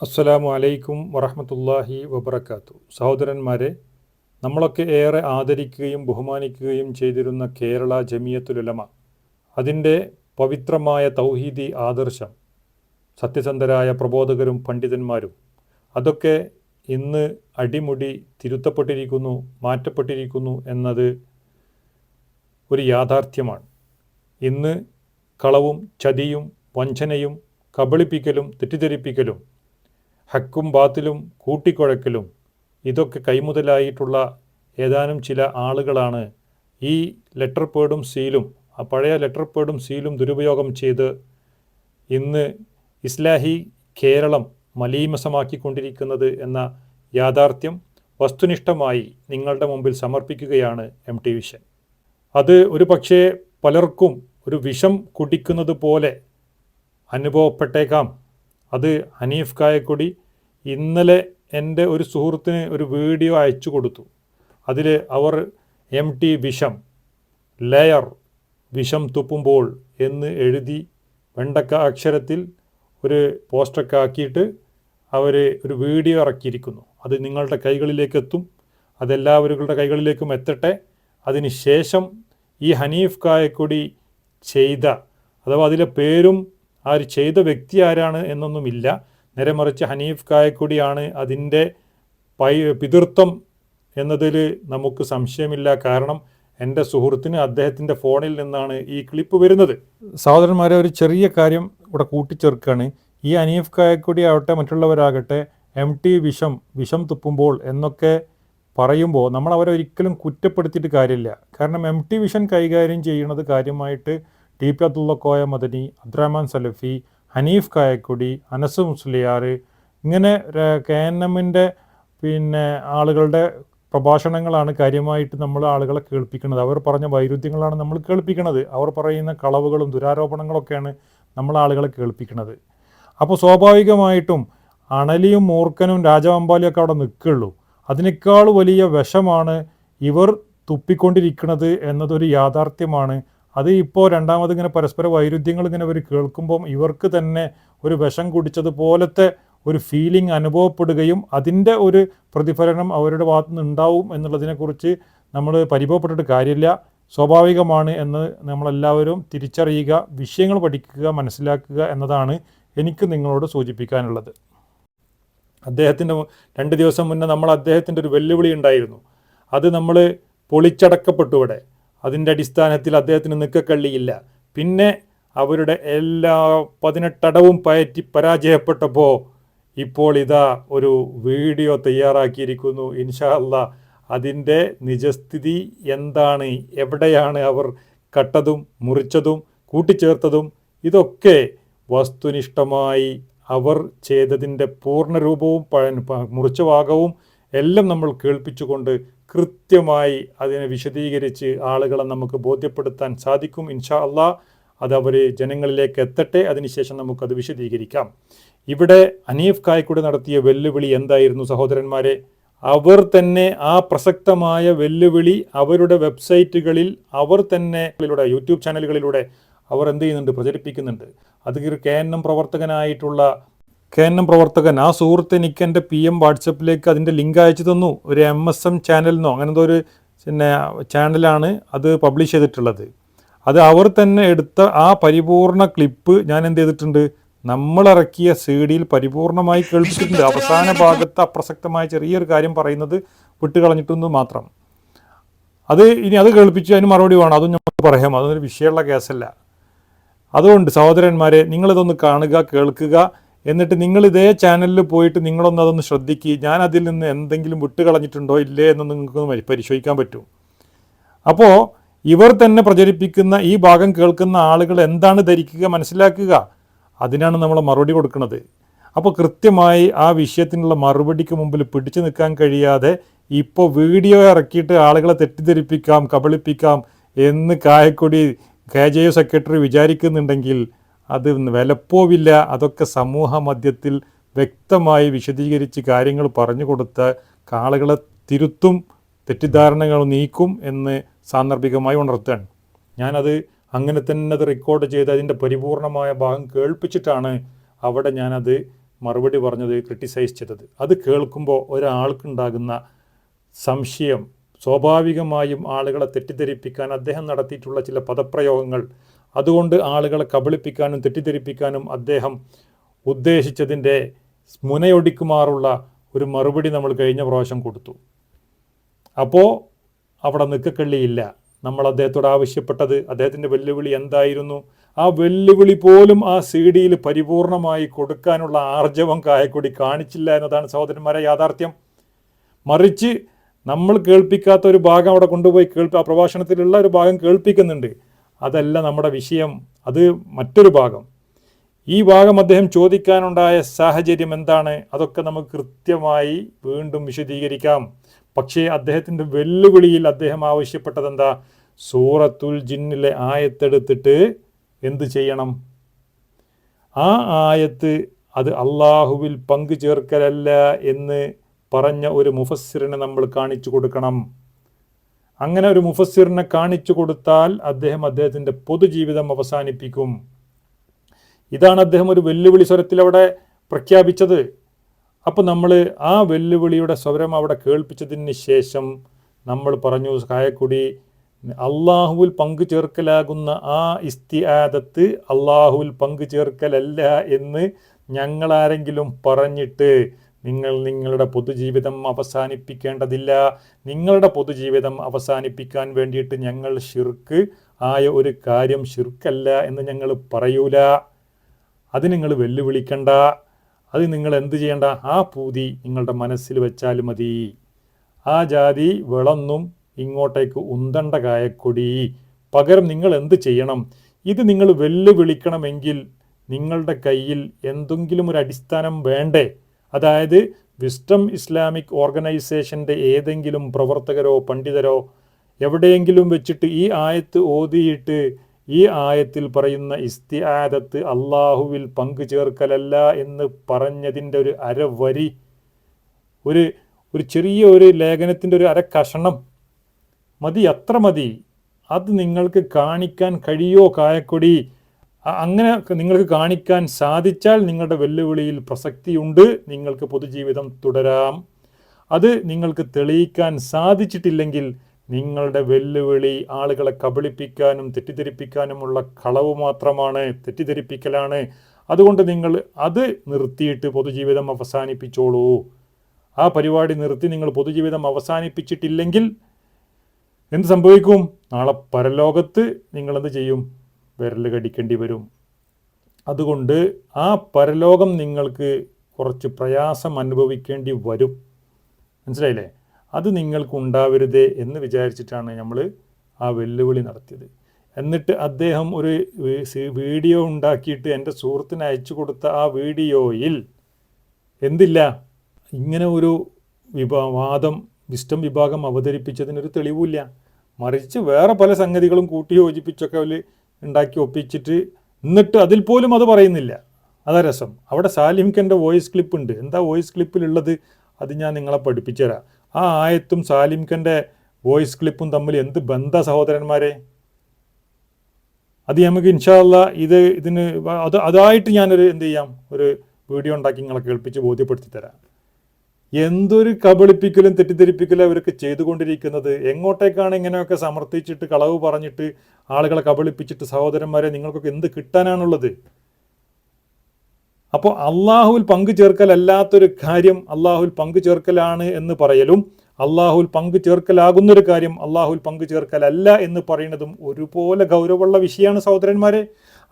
അസ്സലാമു അലൈക്കും വറഹമത്തല്ലാഹി വബർക്കാത്തു സഹോദരന്മാരെ നമ്മളൊക്കെ ഏറെ ആദരിക്കുകയും ബഹുമാനിക്കുകയും ചെയ്തിരുന്ന കേരള ജമിയത്തുലുലമ അതിന്റെ പവിത്രമായ തൗഹീദി ആദർശം സത്യസന്ധരായ പ്രബോധകരും പണ്ഡിതന്മാരും അതൊക്കെ ഇന്ന് അടിമുടി തിരുത്തപ്പെട്ടിരിക്കുന്നു മാറ്റപ്പെട്ടിരിക്കുന്നു എന്നത് ഒരു യാഥാർത്ഥ്യമാണ്. ഇന്ന് കളവും ചതിയും വഞ്ചനയും കബളിപ്പിക്കലും തെറ്റിദ്ധരിപ്പിക്കലും ഹക്കും ബാത്തിലും കൂട്ടിക്കുഴക്കലും ഇതൊക്കെ കൈമുതലായിട്ടുള്ള ഏതാനും ചില ആളുകളാണ് ഈ ലെറ്റർ പേഡും സീലും ആ പഴയ ലെറ്റർ പേഡും സീലും ദുരുപയോഗം ചെയ്ത് ഇന്ന് ഇസ്ലാഹി കേരളം മലീമസമാക്കിക്കൊണ്ടിരിക്കുന്നത് എന്ന യാഥാർത്ഥ്യം വസ്തുനിഷ്ഠമായി നിങ്ങളുടെ മുമ്പിൽ സമർപ്പിക്കുകയാണ് എം ടി വിഷൻ അത് ഒരു പക്ഷേ പലർക്കും ഒരു വിഷം കുടിക്കുന്നത് പോലെ അനുഭവപ്പെട്ടേക്കാം. അത് ഹനീഫ് കായക്കൊടി ഇന്നലെ എന്റെ ഒരു സുഹൃത്തിന് ഒരു വീഡിയോ അയച്ചു കൊടുത്തു. അതിൽ അവർ എം ടി വിഷം ലെയർ വിഷം തുപ്പുമ്പോൾ എന്ന് എഴുതി വെണ്ടക്ക അക്ഷരത്തിൽ ഒരു പോസ്റ്ററൊക്കെ ആക്കിയിട്ട് അവർ ഒരു വീഡിയോ ഇറക്കിയിരിക്കുന്നു. അത് നിങ്ങളുടെ കൈകളിലേക്ക് എത്തും അതെല്ലാവരുടെ കൈകളിലേക്കും എത്തട്ടെ. അതിന് ശേഷം ഈ ഹനീഫ് കായക്കൊടി ചെയ്ത അഥവാ അതിലെ പേരും ആ ഒരു ചെയ്ത വ്യക്തി ആരാണ് എന്നൊന്നുമില്ല. നേരെ മറിച്ച് ഹനീഫ് കായക്കുടിയാണ് അതിന്റെ പൈ പിതൃത്വം എന്നതിൽ നമുക്ക് സംശയമില്ല. കാരണം എന്റെ സുഹൃത്തിന് അദ്ദേഹത്തിന്റെ ഫോണിൽ നിന്നാണ് ഈ ക്ലിപ്പ് വരുന്നത്. സഹോദരന്മാരെ ഒരു ചെറിയ കാര്യം ഇവിടെ കൂട്ടിച്ചേർക്കുകയാണ്. ഈ അനീഫ് കായക്കൊടി ആവട്ടെ മറ്റുള്ളവരാകട്ടെ എം ടി വിഷം വിഷം തുപ്പുമ്പോൾ എന്നൊക്കെ പറയുമ്പോൾ നമ്മൾ അവരെ ഒരിക്കലും കുറ്റപ്പെടുത്തിയിട്ട് കാര്യമില്ല. കാരണം എം ടി വിഷൻ കൈകാര്യം ചെയ്യുന്നത് കാര്യമായിട്ട് ടി പി അബ്ദുള്ള കോയ മദനി അബ്ദുറഹ്മാൻ സലഫി ഹനീഫ് കായക്കുടി അനസ് മുസ്ലിയാർ ഇങ്ങനെ കെ എൻ എമ്മിന്റെ പിന്നെ ആളുകളുടെ പ്രഭാഷണങ്ങളാണ് കാര്യമായിട്ട് നമ്മൾ ആളുകളെ കേൾപ്പിക്കുന്നത്. അവർ പറഞ്ഞ വൈരുദ്ധ്യങ്ങളാണ് നമ്മൾ കേൾപ്പിക്കുന്നത്. അവർ പറയുന്ന കളവുകളും ദുരാരോപണങ്ങളൊക്കെയാണ് നമ്മൾ ആളുകളെ കേൾപ്പിക്കുന്നത്. അപ്പോൾ സ്വാഭാവികമായിട്ടും അണലിയും മൂർഖനും രാജവമ്പാലിയും ഒക്കെ അവിടെ നിൽക്കുള്ളൂ അതിനേക്കാൾ വലിയ വിഷമാണ് ഇവർ തുപ്പിക്കൊണ്ടിരിക്കുന്നത് എന്നതൊരു യാഥാർത്ഥ്യമാണ് അത് ഇപ്പോൾ രണ്ടാമത് ഇങ്ങനെ പരസ്പര വൈരുദ്ധ്യങ്ങൾ ഇങ്ങനെ ഇവർ കേൾക്കുമ്പം ഇവർക്ക് തന്നെ ഒരു വിഷം കുടിച്ചതുപോലത്തെ ഒരു ഫീലിംഗ് അനുഭവപ്പെടുകയും അതിന്റെ ഒരു പ്രതിഫലനം അവരുടെ ഭാഗത്തു നിന്ന് ഉണ്ടാവും എന്നുള്ളതിനെക്കുറിച്ച് നമ്മൾ പരിഭവപ്പെട്ടിട്ട് കാര്യമില്ല. സ്വാഭാവികമാണ് എന്ന് നമ്മളെല്ലാവരും തിരിച്ചറിയുക വിഷയങ്ങൾ പഠിക്കുക മനസ്സിലാക്കുക എന്നതാണ് എനിക്ക് നിങ്ങളോട് സൂചിപ്പിക്കാനുള്ളത്. അദ്ദേഹത്തിന്റെ രണ്ട് ദിവസം മുന്നേ നമ്മൾ അദ്ദേഹത്തിന്റെ ഒരു വെല്ലുവിളി ഉണ്ടായിരുന്നു. അത് നമ്മൾ പൊളിച്ചടക്കപ്പെട്ടു ഇവിടെ. അതിന്റെ അടിസ്ഥാനത്തിൽ അദ്ദേഹത്തിന് നിൽക്കക്കള്ളിയില്ല പിന്നെ അവരുടെ എല്ലാ പതിനെട്ടടവും പയറ്റി പരാജയപ്പെട്ടപ്പോൾ ഇപ്പോൾ ഇതാ ഒരു വീഡിയോ തയ്യാറാക്കിയിരിക്കുന്നു. ഇൻഷാ അല്ല അതിന്റെ നിജസ്ഥിതി എന്താണ്? എവിടെയാണ് അവർ കട്ടതും മുറിച്ചതും കൂട്ടിച്ചേർത്തതും? ഇതൊക്കെ വസ്തുനിഷ്ഠമായി അവർ ചെയ്തതിന്റെ പൂർണരൂപവും മുറിച്ച ഭാഗവും എല്ലാം നമ്മൾ കേൾപ്പിച്ചുകൊണ്ട് കൃത്യമായി അതിനെ വിശദീകരിച്ച് ആളുകളെ നമുക്ക് ബോധ്യപ്പെടുത്താൻ സാധിക്കും ഇൻഷാ അള്ളാ. അത് അവർ ജനങ്ങളിലേക്ക് എത്തട്ടെ അതിനുശേഷം നമുക്കത് വിശദീകരിക്കാം. ഇവിടെ അനീഫ് കായ്ക്കൂടെ നടത്തിയ വെല്ലുവിളി എന്തായിരുന്നു സഹോദരന്മാരെ? അവർ തന്നെ ആ പ്രസക്തമായ വെല്ലുവിളി അവരുടെ വെബ്സൈറ്റുകളിൽ അവർ തന്നെ യൂട്യൂബ് ചാനലുകളിലൂടെ അവർ എന്ത് ചെയ്യുന്നുണ്ട് പ്രചരിപ്പിക്കുന്നുണ്ട്. അത് കെ എൻ എം പ്രവർത്തകനായിട്ടുള്ള കെ എൻ എം പ്രവർത്തകൻ ആ സുഹൃത്ത് എനിക്ക് എന്റെ പി എം വാട്സപ്പിലേക്ക് അതിന്റെ ലിങ്ക് അയച്ചു തന്നു. ഒരു എം എസ് എം ചാനലിനോ അങ്ങനത്തെ ഒരു പിന്നെ ചാനലാണ് അത് പബ്ലിഷ് ചെയ്തിട്ടുള്ളത്. അത് അവർ തന്നെ എടുത്ത ആ പരിപൂർണ ക്ലിപ്പ് ഞാൻ എന്ത് ചെയ്തിട്ടുണ്ട്? നമ്മളിറക്കിയ സി ഡിയിൽ പരിപൂർണമായി കേൾപ്പിച്ചിട്ടുണ്ട്. അവസാന ഭാഗത്ത് അപ്രസക്തമായ ചെറിയൊരു കാര്യം പറയുന്നത് വിട്ടുകളഞ്ഞിട്ടൊന്നും മാത്രം. അത് ഇനി അത് കേൾപ്പിച്ചു അതിന് മറുപടി വേണം. അതും നമുക്ക് പറയാം. അതൊന്നൊരു വിഷയമുള്ള കേസല്ല. അതുകൊണ്ട് സഹോദരന്മാരെ നിങ്ങളിതൊന്ന് കാണുക കേൾക്കുക. എന്നിട്ട് നിങ്ങൾ ഇതേ ചാനലിൽ പോയിട്ട് നിങ്ങളൊന്ന് അതൊന്ന് ശ്രദ്ധിക്കുക ഞാൻ അതിൽ നിന്ന് എന്തെങ്കിലും വിട്ടുകളഞ്ഞിട്ടുണ്ടോ ഇല്ലേ എന്ന് നിങ്ങൾക്കൊന്ന് പരിശോധിക്കാൻ പറ്റും. അപ്പോൾ ഇവർ തന്നെ പ്രചരിപ്പിക്കുന്ന ഈ ഭാഗം കേൾക്കുന്ന ആളുകൾ എന്താണ് ധരിക്കുക മനസ്സിലാക്കുക? അതിനാണ് നമ്മൾ മറുപടി കൊടുക്കുന്നത്. അപ്പോൾ കൃത്യമായി ആ വിഷയത്തിനുള്ള മറുപടിക്ക് മുമ്പിൽ പിടിച്ചു നിൽക്കാൻ കഴിയാതെ ഇപ്പോൾ വീഡിയോ ഇറക്കിയിട്ട് ആളുകളെ തെറ്റിദ്ധരിപ്പിക്കാം കബളിപ്പിക്കാം എന്ന് കായക്കൊടി കെ ജെ സെക്രട്ടറി വിചാരിക്കുന്നുണ്ടെങ്കിൽ അത് വിലപ്പോവില്ല. അതൊക്കെ സമൂഹ മധ്യത്തിൽ വ്യക്തമായി വിശദീകരിച്ച് കാര്യങ്ങൾ പറഞ്ഞു കൊടുത്ത ആളുകളെ തിരുത്തും തെറ്റിദ്ധാരണകൾ നീക്കും എന്ന് സാന്ദർഭികമായി ഉണർത്തുകയാണ്. ഞാനത് അങ്ങനെ തന്നെ അത് റെക്കോർഡ് ചെയ്ത് അതിന്റെ പരിപൂർണമായ ഭാഗം കേൾപ്പിച്ചിട്ടാണ് അവിടെ ഞാനത് മറുപടി പറഞ്ഞത് ക്രിട്ടിസൈസ് ചെയ്തത്. അത് കേൾക്കുമ്പോൾ ഒരാൾക്കുണ്ടാകുന്ന സംശയം സ്വാഭാവികമായും ആളുകളെ തെറ്റിദ്ധരിപ്പിക്കാൻ അദ്ദേഹം നടത്തിയിട്ടുള്ള ചില പദപ്രയോഗങ്ങൾ അതുകൊണ്ട് ആളുകളെ കബളിപ്പിക്കാനും തെറ്റിദ്ധരിപ്പിക്കാനും അദ്ദേഹം ഉദ്ദേശിച്ചതിന്റെ മുനയൊടിക്കുമാറുള്ള ഒരു മറുപടി നമ്മൾ കഴിഞ്ഞ പ്രാവശ്യം കൊടുത്തു. അപ്പോൾ അവിടെ നിൽക്കക്കള്ളിയില്ല നമ്മൾ അദ്ദേഹത്തോട് ആവശ്യപ്പെട്ടത് അദ്ദേഹത്തിന്റെ വെല്ലുവിളി എന്തായിരുന്നു? ആ വെല്ലുവിളി പോലും ആ സി ഡിയിൽ പരിപൂർണമായി കൊടുക്കാനുള്ള ആർജവം കായക്കൊടി കാണിച്ചില്ല എന്നതാണ് സഹോദരന്മാരെ യാഥാർത്ഥ്യം. മറിച്ച് നമ്മൾ കേൾപ്പിക്കാത്ത ഒരു ഭാഗം അവിടെ കൊണ്ടുപോയി കേൾപ്പി ആ പ്രഭാഷണത്തിലുള്ള ഒരു ഭാഗം കേൾപ്പിക്കുന്നുണ്ട്. അതല്ല നമ്മുടെ വിഷയം അത് മറ്റൊരു ഭാഗം. ഈ ഭാഗം അദ്ദേഹം ചോദിക്കാനുണ്ടായ സാഹചര്യം എന്താണ്? അതൊക്കെ നമുക്ക് കൃത്യമായി വീണ്ടും വിശദീകരിക്കാം. പക്ഷേ അദ്ദേഹത്തിന്റെ വെല്ലുവിളിയിൽ അദ്ദേഹം ആവശ്യപ്പെട്ടത് എന്താ? സൂറത്തുൽ ജിന്നിലെ ആയത്തെടുത്തിട്ട് എന്ത് ചെയ്യണം? ആ ആയത്ത് അത് അള്ളാഹുവിൽ പങ്കു ചേർക്കലല്ല എന്ന് പറഞ്ഞ ഒരു മുഫസ്സിറിനെ നമ്മൾ കാണിച്ചു കൊടുക്കണം. അങ്ങനെ ഒരു മുഫസ്സിറിനെ കാണിച്ചു കൊടുത്താൽ അദ്ദേഹം അദ്ദേഹത്തിന്റെ പൊതുജീവിതം അവസാനിപ്പിക്കും. ഇതാണ് അദ്ദേഹം ഒരു വെല്ലുവിളി സ്വരത്തിൽ അവിടെ പ്രഖ്യാപിച്ചത്. അപ്പോൾ നമ്മൾ ആ വെല്ലുവിളിയുടെ സ്വരം അവിടെ കേൾപ്പിച്ചതിന് ശേഷം നമ്മൾ പറഞ്ഞു കായക്കുടി അള്ളാഹുവിൽ പങ്കു ചേർക്കലാകുന്ന ആ ഇസ്തിയാദത്ത് അള്ളാഹുവിൽ പങ്കു ചേർക്കലല്ല എന്ന് ഞങ്ങളാരെങ്കിലും പറഞ്ഞിട്ട് നിങ്ങൾ നിങ്ങളുടെ പൊതുജീവിതം അവസാനിപ്പിക്കേണ്ടതില്ല. നിങ്ങളുടെ പൊതുജീവിതം അവസാനിപ്പിക്കാൻ വേണ്ടിയിട്ട് ഞങ്ങൾ ഷിർക്ക് ആയ ഒരു കാര്യം ഷിർക്കല്ല എന്ന് ഞങ്ങൾ പറയൂല. അത് നിങ്ങൾ വെല്ലുവിളിക്കണ്ട. അത് നിങ്ങൾ എന്ത് ചെയ്യേണ്ട? ആ പൂതി നിങ്ങളുടെ മനസ്സിൽ വെച്ചാൽ മതി. ആ ജാതി വിളന്നും ഇങ്ങോട്ടേക്ക് ഉന്തണ്ട കായക്കൊടി. പകരം നിങ്ങൾ എന്ത് ചെയ്യണം? ഇത് നിങ്ങൾ വെല്ലുവിളിക്കണമെങ്കിൽ നിങ്ങളുടെ കയ്യിൽ എന്തെങ്കിലും ഒരു അടിസ്ഥാനം വേണ്ടേ? അതായത് വിസ്റ്റം ഇസ്ലാമിക് ഓർഗനൈസേഷന്റെ ഏതെങ്കിലും പ്രവർത്തകരോ പണ്ഡിതരോ എവിടെയെങ്കിലും വെച്ചിട്ട് ഈ ആയത്ത് ഓതിയിട്ട് ഈ ആയത്തിൽ പറയുന്ന ഇസ്തിആദത്ത് അള്ളാഹുവിൽ പങ്കു ചേർക്കലല്ല എന്ന് പറഞ്ഞതിന്റെ ഒരു അരവരി ഒരു ഒരു ചെറിയ ഒരു ലേഖനത്തിന്റെ ഒരു അര കഷണം മതി അത്ര മതി. അത് നിങ്ങൾക്ക് കാണിക്കാൻ കഴിയോ കായക്കൊടി? അങ്ങനെ നിങ്ങൾക്ക് കാണിക്കാൻ സാധിച്ചാൽ നിങ്ങളുടെ വെല്ലുവിളിയിൽ പ്രസക്തിയുണ്ട് നിങ്ങൾക്ക് പൊതുജീവിതം തുടരാം. അത് നിങ്ങൾക്ക് തെളിയിക്കാൻ സാധിച്ചിട്ടില്ലെങ്കിൽ നിങ്ങളുടെ വെല്ലുവിളി ആളുകളെ കബളിപ്പിക്കാനും തെറ്റിദ്ധരിപ്പിക്കാനുമുള്ള കളവ് മാത്രമാണ് തെറ്റിദ്ധരിപ്പിക്കലാണ്. അതുകൊണ്ട് നിങ്ങൾ അത് നിർത്തിയിട്ട് പൊതുജീവിതം അവസാനിപ്പിച്ചോളൂ. ആ പരിപാടി നിർത്തി നിങ്ങൾ പൊതുജീവിതം അവസാനിപ്പിച്ചിട്ടില്ലെങ്കിൽ എന്ത് സംഭവിക്കും? നാളെ പരലോകത്ത് നിങ്ങളെന്ത് ചെയ്യും? വിരൽ കടിക്കേണ്ടി വരും അതുകൊണ്ട് ആ പരലോകം നിങ്ങൾക്ക് കുറച്ച് പ്രയാസം അനുഭവിക്കേണ്ടി വരും. മനസ്സിലായില്ലേ? അത് നിങ്ങൾക്ക് ഉണ്ടാവരുതേ എന്ന് വിചാരിച്ചിട്ടാണ് നമ്മൾ ആ വെല്ലുവിളി നടത്തിയത്. എന്നിട്ട് അദ്ദേഹം ഒരു വീഡിയോ ഉണ്ടാക്കിയിട്ട് എന്റെ സുഹൃത്തിന് അയച്ചു കൊടുത്ത ആ വീഡിയോയിൽ എന്തില്ല? ഇങ്ങനെ ഒരു വാദം വിസ്റ്റം വിഭാഗം അവതരിപ്പിച്ചതിനൊരു തെളിവില്ല മറിച്ച് വേറെ പല സംഗതികളും കൂട്ടി യോജിപ്പിച്ചൊക്കെ അവർ ഉണ്ടാക്കി ഒപ്പിച്ചിട്ട് എന്നിട്ട് അതിൽ പോലും അത് പറയുന്നില്ല. അതാ രസം. അവിടെ സാലിംഖന്റെ വോയിസ് ക്ലിപ്പ് ഉണ്ട്. എന്താ വോയിസ് ക്ലിപ്പിലുള്ളത് അത് ഞാൻ നിങ്ങളെ പഠിപ്പിച്ചു തരാം ആ ആയത്തും സാലിംഖന്റെ വോയിസ് ക്ലിപ്പും തമ്മിൽ എന്ത് ബന്ധ സഹോദരന്മാരെ? അത് നമുക്ക് ഇൻഷാല്ല ഇത് ഇതിന് അത് അതായിട്ട് ഞാനൊരു എന്ത് ചെയ്യാം? ഒരു വീഡിയോ ഉണ്ടാക്കി നിങ്ങളെ കേൾപ്പിച്ച് ബോധ്യപ്പെടുത്തി തരാം എന്തൊരു കബളിപ്പിക്കലും തെറ്റിദ്ധരിപ്പിക്കലും അവരൊക്കെ ചെയ്തുകൊണ്ടിരിക്കുന്നത്? എങ്ങോട്ടേക്കാണ് ഇങ്ങനെയൊക്കെ സമർത്ഥിച്ചിട്ട് കളവ് പറഞ്ഞിട്ട് ആളുകളെ കബളിപ്പിച്ചിട്ട് സഹോദരന്മാരെ നിങ്ങൾക്കൊക്കെ എന്ത് കിട്ടാനാണുള്ളത്? അപ്പോൾ അള്ളാഹുവിൽ പങ്കു ചേർക്കലല്ലാത്തൊരു കാര്യം അള്ളാഹുവിൽ പങ്കു ചേർക്കലാണ് എന്ന് പറയലും അള്ളാഹുൽ പങ്കു ചേർക്കലാകുന്നൊരു കാര്യം അള്ളാഹുൽ പങ്കു ചേർക്കലല്ല എന്ന് പറയുന്നതും ഒരുപോലെ ഗൗരവമുള്ള വിഷയമാണ് സഹോദരന്മാരെ.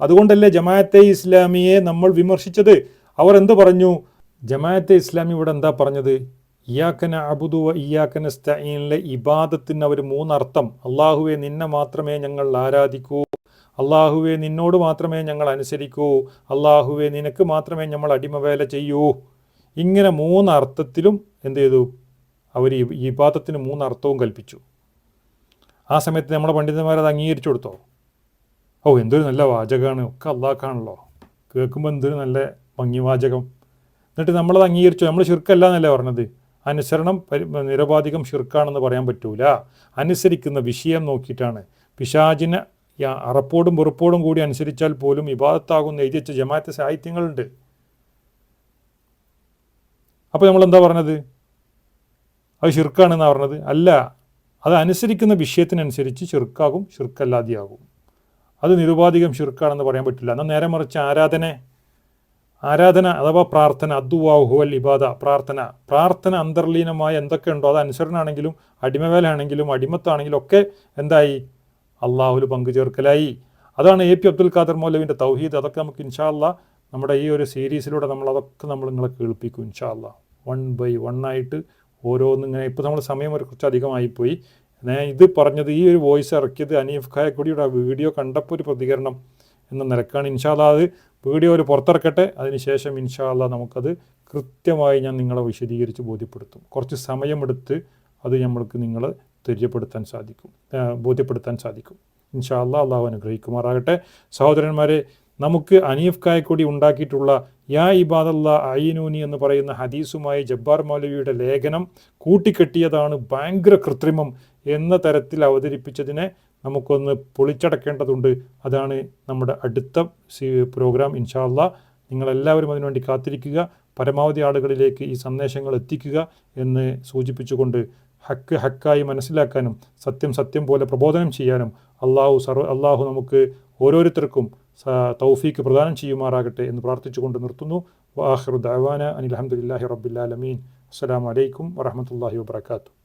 അതുകൊണ്ടല്ലേ ജമാഅത്തെ ഇസ്ലാമിയെ നമ്മൾ വിമർശിച്ചത്? അവർ എന്ത് പറഞ്ഞു? ജമാഅത്തെ ഇസ്ലാമി ഇവിടെ എന്താ പറഞ്ഞത്? ഇയാക്കന അബുദു ഇയാക്കന സ്റ്റൈനിലെ ഇബാദത്തിന് അവർ മൂന്നർത്ഥം. അള്ളാഹുവെ നിന്നെ മാത്രമേ ഞങ്ങൾ ആരാധിക്കൂ. അള്ളാഹുവെ നിന്നോട് മാത്രമേ ഞങ്ങൾ അനുസരിക്കൂ. അള്ളാഹുവെ നിനക്ക് മാത്രമേ നമ്മൾ അടിമവേല ചെയ്യൂ. ഇങ്ങനെ മൂന്നർത്ഥത്തിലും എന്ത് ചെയ്തു? അവർ ഈ പാത്രത്തിന് മൂന്നർത്ഥവും കൽപ്പിച്ചു. ആ സമയത്ത് നമ്മുടെ പണ്ഡിതന്മാരത് അംഗീകരിച്ചു കൊടുത്തോ? ഓ എന്തൊരു നല്ല വാചകമാണ് ഒക്കെ അള്ളാഹ്ക്കാണല്ലോ കേൾക്കുമ്പോൾ എന്തൊരു നല്ല ഭംഗി വാചകം എന്നിട്ട് നമ്മളത് അംഗീകരിച്ചു? നമ്മൾ ശുർക്കല്ല എന്നല്ലേ പറഞ്ഞത്. അനുസരണം നിരപാധികം ഷിർക്കാണെന്ന് പറയാൻ പറ്റൂല. അനുസരിക്കുന്ന വിഷയം നോക്കിയിട്ടാണ്. പിശാചിന് അറപ്പോടും വെറുപ്പോടും കൂടി അനുസരിച്ചാൽ പോലും വിവാദത്താകുന്ന എഴുതി വെച്ച ജമാഅത്തെ സാഹിത്യങ്ങളുണ്ട്. അപ്പോൾ നമ്മൾ എന്താ പറഞ്ഞത്? അത് ഷിർക്കാണെന്നാണ് പറഞ്ഞത്? അല്ല. അത് അനുസരിക്കുന്ന വിഷയത്തിനനുസരിച്ച് ഷിർക്കാകും ഷിർക്കല്ലാതെയാകും അത് നിരുപാധികം ഷിർക്കാണെന്ന് പറയാൻ പറ്റില്ല. എന്നാൽ നേരെ മറിച്ച് ആരാധന ആരാധന അഥവാ പ്രാർത്ഥന അദ്വാഹുവൽ ഇബാദ പ്രാർത്ഥന. പ്രാർത്ഥന അന്തർലീനമായ എന്തൊക്കെ ഉണ്ടോ അത് അനുസരണാണെങ്കിലും അടിമവേലാണെങ്കിലും അടിമത്താണെങ്കിലും ഒക്കെ എന്തായി? അള്ളാഹുൽ പങ്കുചേർക്കലായി. അതാണ് എ പി അബ്ദുൽ ഖാദർ മൗലവിന്റെ തൗഹീദ്. അതൊക്കെ നമുക്ക് ഇൻഷാല്ല നമ്മുടെ ഈ ഒരു സീരീസിലൂടെ നമ്മൾ അതൊക്കെ നമ്മൾ നിങ്ങളെ കേൾപ്പിക്കും ഇൻഷാല്ല വൺ ബൈ വൺ ആയിട്ട് ഓരോന്നിങ്ങനെ ഇപ്പോൾ നമ്മൾ സമയം ഒരു കുറച്ച് അധികമായിപ്പോയി. ഞാൻ ഇത് പറഞ്ഞത് ഈ ഒരു വോയിസ് ഇറക്കിയത് അനീഫ് ഖായക്കുടിയുടെ വീഡിയോ കണ്ടപ്പോൾ ഒരു പ്രതികരണം എന്ന നിലക്കാണ്. ഇൻഷാല്ല അത് വീഡിയോ ഒരു പുറത്തിറക്കട്ടെ. അതിനുശേഷം ഇൻഷാല്ല നമുക്കത് കൃത്യമായി ഞാൻ നിങ്ങളെ വിശദീകരിച്ച് ബോധ്യപ്പെടുത്തും. കുറച്ച് സമയമെടുത്ത് അത് നമ്മൾക്ക് നിങ്ങൾ തെര്യപ്പെടുത്താൻ സാധിക്കും. ബോധ്യപ്പെടുത്താൻ സാധിക്കും. ഇൻഷാല്ല അള്ളാഹു അനുഗ്രഹിക്കുമാറാകട്ടെ. സഹോദരന്മാരെ നമുക്ക് അനീഫ് കായക്കൊടി ഉണ്ടാക്കിയിട്ടുള്ള യാ ഇബാദല്ല അയിനൂനി എന്ന് പറയുന്ന ഹദീസുമായി ജബ്ബാർ മൗലവിയുടെ ലേഖനം കൂട്ടിക്കെട്ടിയതാണ് ഭയങ്കര കൃത്രിമം എന്ന തരത്തിൽ അവതരിപ്പിച്ചതിനെ നമുക്കൊന്ന് പൊളിച്ചടക്കേണ്ടതുണ്ട്. അതാണ് നമ്മുടെ അടുത്ത പ്രോഗ്രാം. ഇൻഷാല്ല നിങ്ങളെല്ലാവരും അതിനുവേണ്ടി കാത്തിരിക്കുക. പരമാവധി ആളുകളിലേക്ക് ഈ സന്ദേശങ്ങൾ എത്തിക്കുക എന്ന് സൂചിപ്പിച്ചുകൊണ്ട് ഹക്ക് ഹക്കായി മനസ്സിലാക്കാനും സത്യം സത്യം പോലെ പ്രബോധനം ചെയ്യാനും അള്ളാഹു സർവ അള്ളാഹു നമുക്ക് ഓരോരുത്തർക്കും തൗഫീക്ക് പ്രദാനം ചെയ്യുമാറാകട്ടെ എന്ന് പ്രാർത്ഥിച്ചുകൊണ്ട് നിർത്തുന്നു. വാഹിറു ദാവാന അനിൽ അഹമ്മദില്ലാഹി റബ്ബില്ലാലമീൻ അസ്സാം വലൈക്കും വറഹമത്തല്ലാഹി വാത്തു